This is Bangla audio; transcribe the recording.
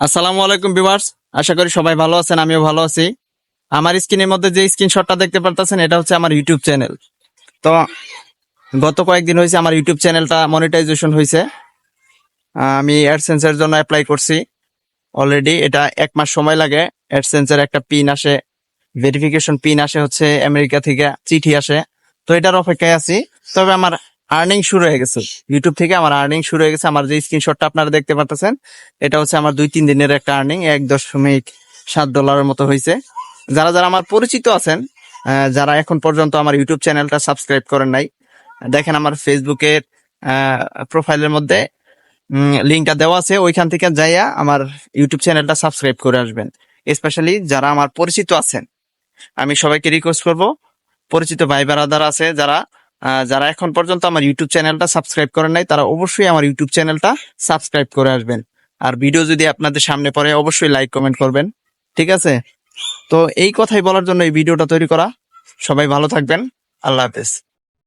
আসসালামু আলাইকুম ভিউয়ার্স। আশা করি সবাই ভালো আছেন, আমিও ভালো আছি। আমার স্ক্রিনের মধ্যে যে স্ক্রিনশটটা দেখতে পারতেছেন, এটা হচ্ছে আমার ইউটিউব চ্যানেল তো গত কয়েকদিন হয়েছে আমার ইউটিউব চ্যানেলটা মনিটাইজেশন হয়েছে। আমি অ্যাডসেন্সের জন্য অ্যাপ্লাই করছি। অলরেডি এটা এক মাস সময় লাগে। অ্যাডসেন্সের একটা পিন আসে ভেরিফিকেশন পিন আসে হচ্ছে আমেরিকা থেকে, চিঠি আসে। তো এটার অপেক্ষায় আছি। তবে আমার আর্নিং শুরু হয়ে গেছে। ইউটিউব থেকে আমার আর্নিং শুরু হয়ে গেছে। আমার যে স্ক্রিনশটটা আপনারা দেখতে পারতেছেন, এটা হচ্ছে আমার দুই তিন দিনের একটা আর্নিং এক দশমিক সাত ডলারের মতো হয়েছে। যারা যারা আমার পরিচিত আছেন যারা এখন পর্যন্ত আমার ইউটিউব চ্যানেলটা সাবস্ক্রাইব করেন নাই, দেখেন আমার ফেসবুকের প্রোফাইলের মধ্যে লিঙ্কটা দেওয়া আছে। ওইখান থেকে যাইয়া আমার ইউটিউব চ্যানেলটা সাবস্ক্রাইব করে আসবেন। স্পেশালি যারা আমার পরিচিত আছেন, আমি সবাইকে রিকোয়েস্ট করব, পরিচিত ভাই বেড়াদার আছে যারা যারা এখন পর্যন্ত আমার ইউটিউব চ্যানেলটা সাবস্ক্রাইব করেন নাই, তারা অবশ্যই আমার ইউটিউব চ্যানেলটা সাবস্ক্রাইব করে আসবেন। আর ভিডিও যদি আপনাদের সামনে পড়ে, অবশ্যই লাইক কমেন্ট করবেন। ঠিক আছে? তো এই কথাই বলার জন্য এই ভিডিওটা তৈরি করা। সবাই ভালো থাকবেন। আল্লাহ হাফেজ।